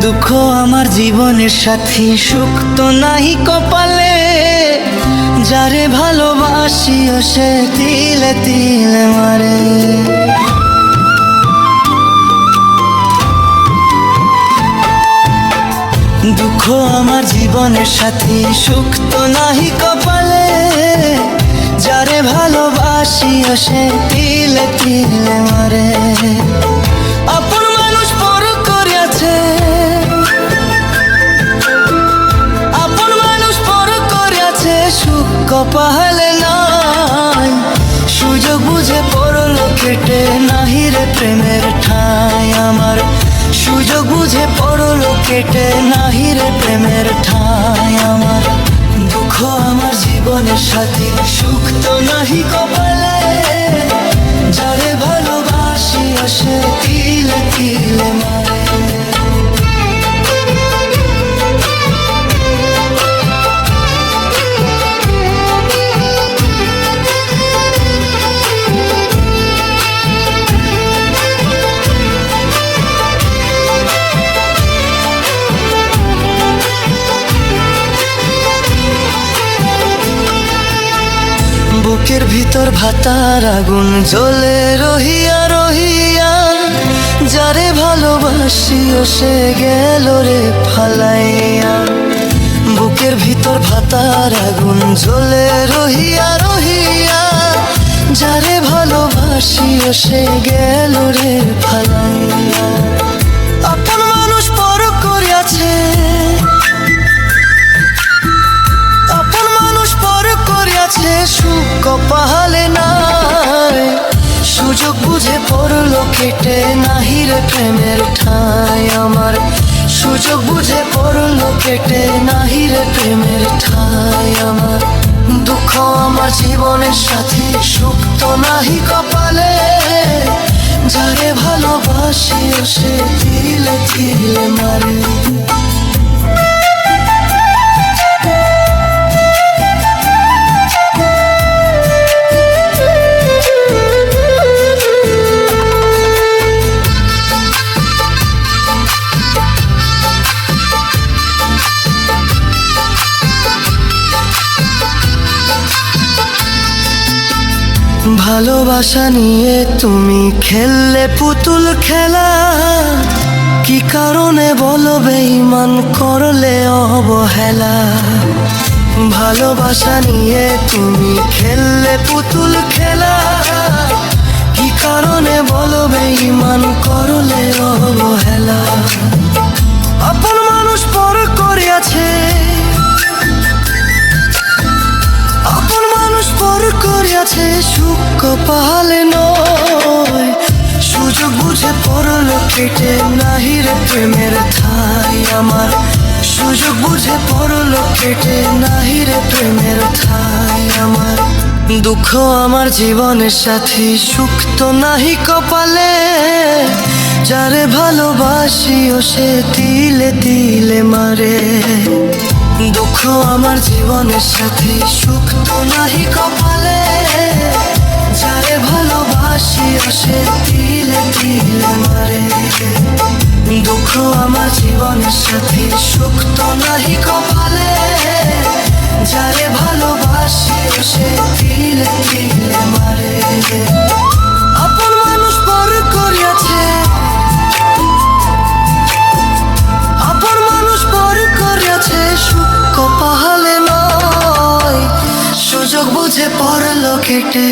দুঃখ আমার জীবনের সাথী, সুখ তো নাহি কপালে। যারে ভালোবাসিও সে তিলে তিলে মারে। দুঃখ আমার জীবনের সাথী, সুখ তো নাহি কপালে। যারে ভালোবাসিও সে তিলে তিলে মারে। কপালে নাই সুযোগ বুঝে পড়ল কেটে নাহিরে প্রেমের ঠাই আমার সুযোগ বুঝে পড়ল কেটে নাহিরে প্রেমের ঠাই আমার দুঃখ আমার জীবনের সাথে সুখ তো নাহি কপালে বুকের ভিতর ভাতার আগুন জ্বলে রহিয়া রহিয়া। যারে ভালোবাসিও সে গেল রে ফালাইয়া। বুকের ভিতর ভাতার আগুন জ্বলে রহিয়া রহিয়া। যারে ভালোবাসিও সে গেল রে ফালাইয়া। কেটে নাহিরে প্রেমের ঠাই আমার। সুযোগ বুঝে পড়ল, কেটে নাহিরে প্রেমের ঠাই আমার। দুঃখ আমার জীবনের সাথে সুখ তো নাহি কপালে। যারে ভালোবাসি সে তিলে তিলে মারে। ভালোবাসা নিয়ে তুমি খেললে পুতুল খেলা। কি কারণে বলো বেঈমান করলে অবহেলা? ভালোবাসা নিয়ে তুমি খেললে পুতুল খেলা। কেটে নাহিরে প্রেমের ঠাই আমার। সুযোগ বুঝে পড়ল, কেটে নাহিরে প্রেমের ঠাই আমার। দুঃখ আমার জীবনের সাথে সুখ তো নাহি কপালে। যারে ভালোবাসিও সে তিলে তিলে মারে। দুঃখ আমার জীবনের সাথে সুখ তো নাহি কপালে। যারে ভালোবাসি ও সে দুঃখ আমার জীবনের সাথে সুখ তো নাহি কপালে যারে ভালোবাসি সে তিলে তিলে মারে আপন মানুষ পর করিয়াছে আপন মানুষ পর করিয়াছে সুখ পাহালে নয় সুযোগ বুঝে পড়ল কেটে